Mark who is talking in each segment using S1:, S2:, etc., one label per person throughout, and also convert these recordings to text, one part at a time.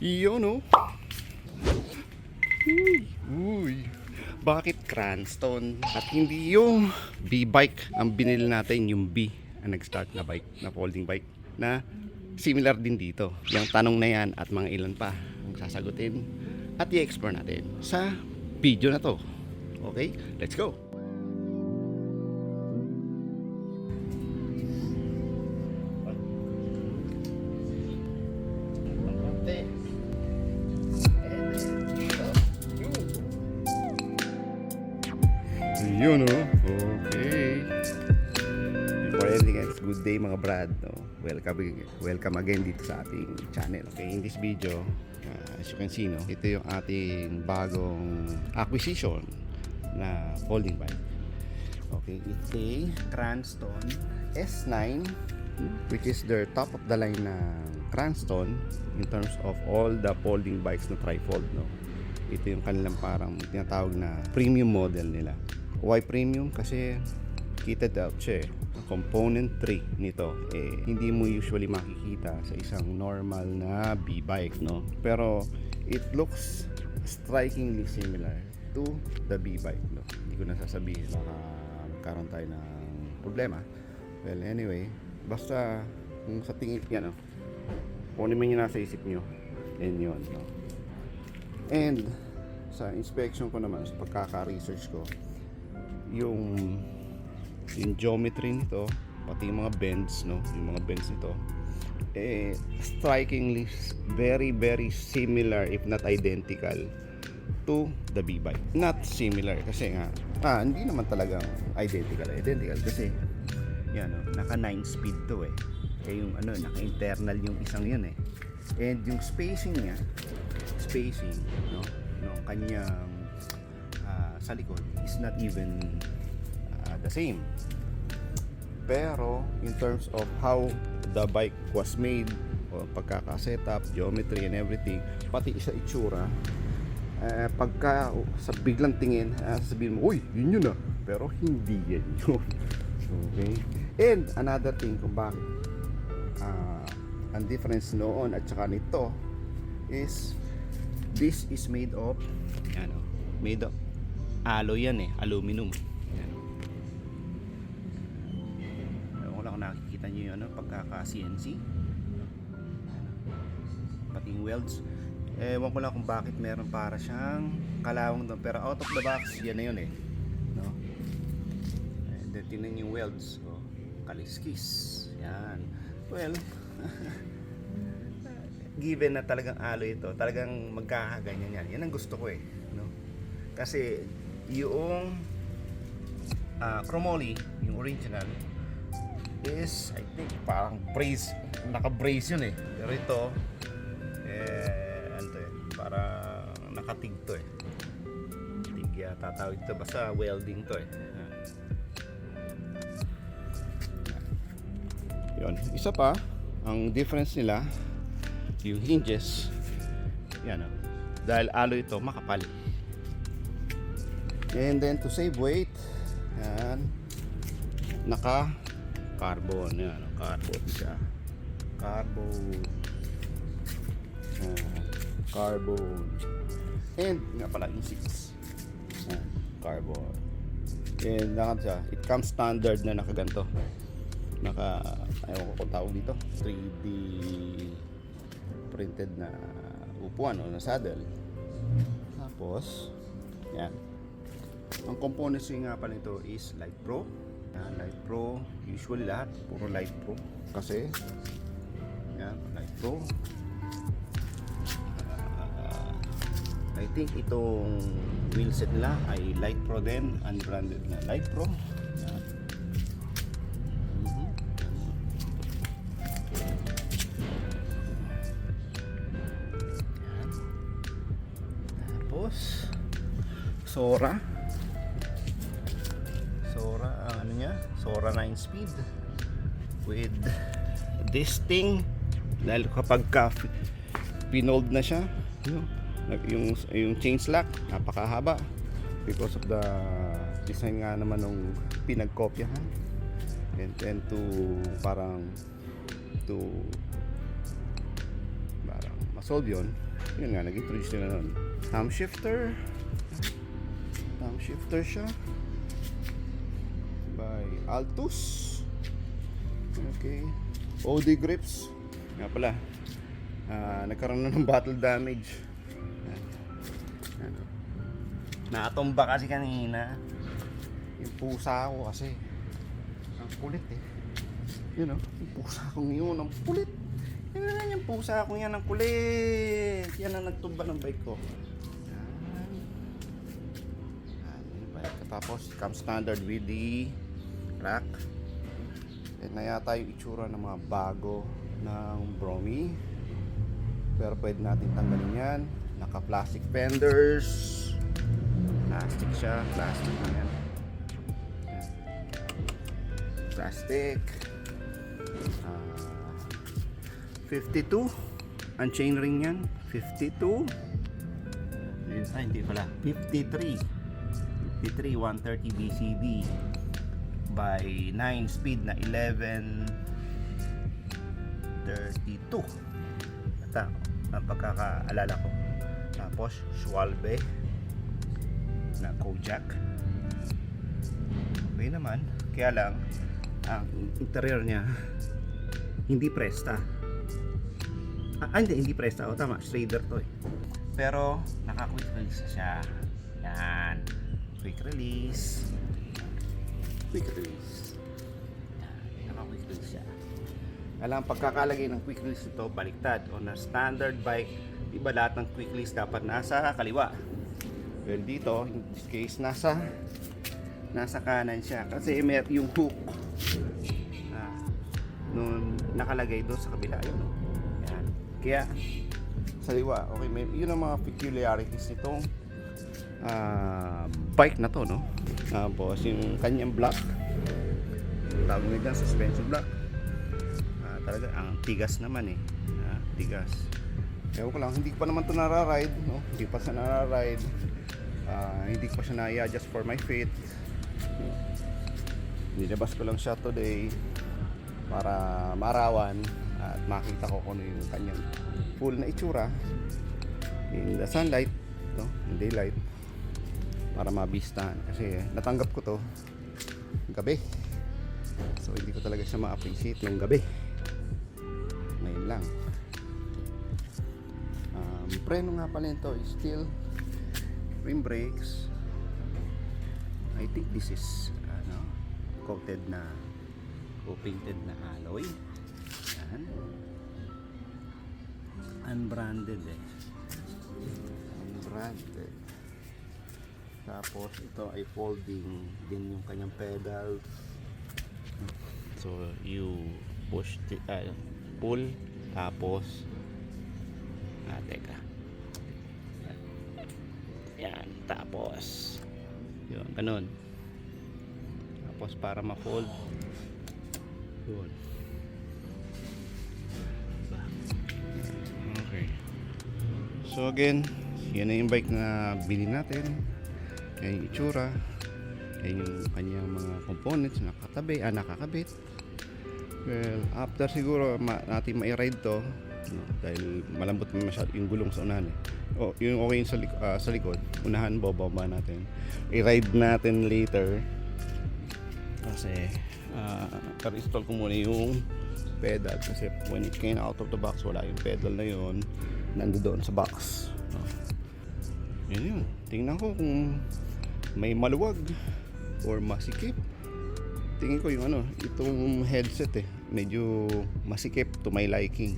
S1: Yun no? Uy, uy. Bakit Cranston at hindi yung B-bike ang binili natin yung B ang nag-start na bike, na folding bike na similar din dito. Yung tanong na yan at mga ilan pa ang sasagutin at i-explore natin sa video na to. Okay, let's go! Anything else, good day mga brad. No? Welcome, welcome again dito sa ating channel. Okay, in this video, uh, as you can see, no, ito yung ating bagong acquisition na folding bike. Okay, it's a Cranston S9 which is their top of the line na Cranston in terms of all the folding bikes na trifold no. Ito yung kanilang parang tinatawag na premium model nila. Why premium? Kasi kitted out siya eh. Component 3 nito eh hindi mo usually makikita sa isang normal na B-bike no. Pero it looks strikingly similar to the B-bike no. Hindi ko na sasabihin baka magkaroon tayo ng problema. Well, anyway, basta kung sa tingin yan no. Kung ano man yung nasa isip nyo, and yun no. And sa inspection ko naman, sa pagkaka-research ko, yung yung geometry nito, pati yung mga bends, no, yung mga bends nito, eh, strikingly very, very similar, if not identical, to the B-bike. Not similar, kasi nga, ah, hindi naman talagang identical. Identical kasi, yan, no, naka 9 speed to eh. Kaya yung ano, naka-internal yung isang yun eh. And yung spacing niya, spacing, no, no, kanyang ah, sa likod is not even the same. Pero in terms of how the bike was made, o pagkaka-setup, geometry and everything, pati isa itsura, eh, pagka sa biglang tingin, ah, sabihin mo, uy, yun yun ah. Pero hindi yan yun. okay? And another thing kung bakit ah, ang difference noon at saka nito is this is made of ano, made of alloy yan eh, aluminum. Nakikita nyo yung ano, pagkaka-CNC. Pati yung welds. Ewan ko lang kung bakit meron para siyang kalawang doon. Pero out of the box, yan na yun eh. No? And then tingnan yung welds. Oh, kaliskis. Yan. Well, given na talagang alloy ito, talagang magkakaganyan yan. Yan ang gusto ko eh. No? Kasi yung ah, chromoly, yung original, is I think parang brace, naka-brace yun eh. Pero ito, eh, ano eh, parang nakatig to eh. Tig yata tawag ito, basta welding to eh. Yun. Isa pa, ang difference nila, yung hinges, yan oh. Dahil alloy ito, makapal. And then to save weight, yan, naka carbon, yan, oh, carbon siya. Carbon. Yan, carbon. And nga pala yung 6. Yan, carbon. And naka siya, it comes standard na nakaganto naka ayaw ko kung tawag dito 3D printed na upuan o na saddle tapos yan ang components nga pala nito is Light Pro yan, Light Pro usually lahat puro Light Pro. Kasi yan Light Pro. Ah, I think itong wheelset nila ay Light Pro din unbranded na Light Pro Sora, ang ano niya? Sora 9 speed. With this thing, dahil kapag ka pinold na siya, nag- yung, yung chain slack, napakahaba. Because of the design nga naman ng pinagkopyahan. And then to parang to parang masolve yun Yun nga, nag-introduce nila nun. Thumb shifter. Thumb shifter siya. Altus. Okay. OD grips. Nga pala. Ah, nagkaroon na ng battle damage. Ano. Nakatumba kasi kanina. Yung pusa ko kasi. Ang kulit eh. Yun oh. Yung pusa kong yun. Ang kulit. Yan na lang yung pusa kong yan. Ang kulit. Yan ang nagtumba ng bike ko. Yan. Yan. Tapos, come standard with the rack. Yan na yata yung itsura ng mga bago ng Bromy. Pero pwede natin tanggalin yan. Naka-plastic fenders. Plastic siya. Plastic na yan. Plastic. Ah, 52. Ang chain ring yan. 52. Ay, hindi pala. 53. 53, 130 BCD by 9 speed na 11 32 ata ang pagkakaalala ko. Tapos Schwalbe na Kojak. Okay naman. Kaya lang ang interior niya hindi presta. Ah, hindi hindi presta. O tama Schrader to eh. Pero naka quick release siya. Yan. Quick release quick release. Naka quick release siya. Alam pagkakalagay ng quick release ito baliktad. On a standard bike iba lahat ng quick release dapat nasa kaliwa. Well dito in this case nasa nasa kanan siya. Kasi may yung hook ah, nung nakalagay doon sa kabila yun oh. yan kaya sa liwa okay may yun ang mga peculiarities nitong ah, bike na to no? Tapos yung kanyang block. Tawag nila suspension block. Ah, talaga ang tigas naman eh. Ah, tigas. Ewan ko lang hindi pa naman to nararide no? hindi pa sa nararide. Ah, hindi ko pa siya na-adjust for my feet. Nilabas ko lang siya today para marawan at makita ko kung ano yung kanyang full na itsura. In the sunlight no? in daylight para mabistahan. Kasi natanggap ko to gabi. So hindi ko talaga siya ma-appreciate nung gabi. Ngayon lang. Um, preno nga pala ito is still rim brakes I think this is ano, coated na o painted na alloy. Yan. Unbranded eh. Unbranded tapos ito ay folding din yung kanyang pedals so you push the, ah, pull tapos ah teka. Yan tapos. Yun ganun. Tapos para ma-fold. Yun. Okay. So again yan na yung bike na bili natin yan yung itsura yan yung kanyang mga components na nakatabi, ah, nakakabit. Well after siguro ma- natin ma-ride to no, dahil malambot masyado yung gulong sa unahan eh. o yung okay yung sa, lik- ah, sa likod unahan bababa natin. I-ride natin later. Kasi uh, install ko muna yung pedal. Kasi when it came out of the box wala yung pedal na yun. Nandoon sa box. No. yun yun. Tingnan ko kung may maluwag or masikip. Tingin ko yung ano itong headset eh medyo masikip to my liking.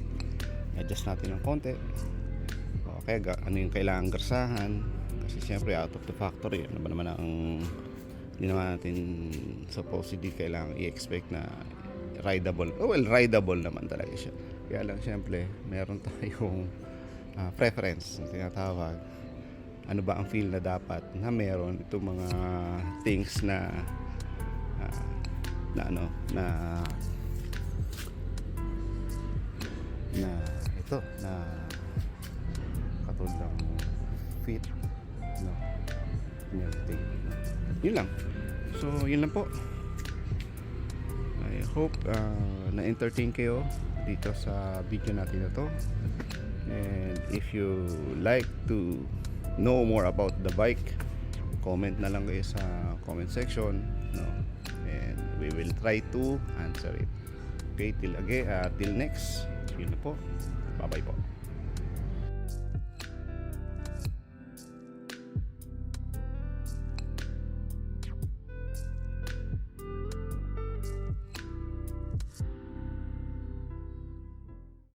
S1: Adjust natin ng konti. O kaya ano yung kailangan garsahan. Kasi siyempre out of the factory ano ba naman ang hindi naman natin supposedly kailangan i-expect na rideable. Oh, well rideable naman talaga siya. Kaya lang siyempre meron tayong ah, preference na tinatawag ano ba ang feel na dapat na meron itong mga things na ah, na ano na na ito na katulad ng fit no and everything no? yun lang. So yun lang po. I hope ah, na-entertain kayo dito sa video natin na to. And if you like to know more about the bike, comment na lang kayo sa comment section, no? And we will try to answer it. Okay, till again, uh, till next. Yun na po. Bye-bye po.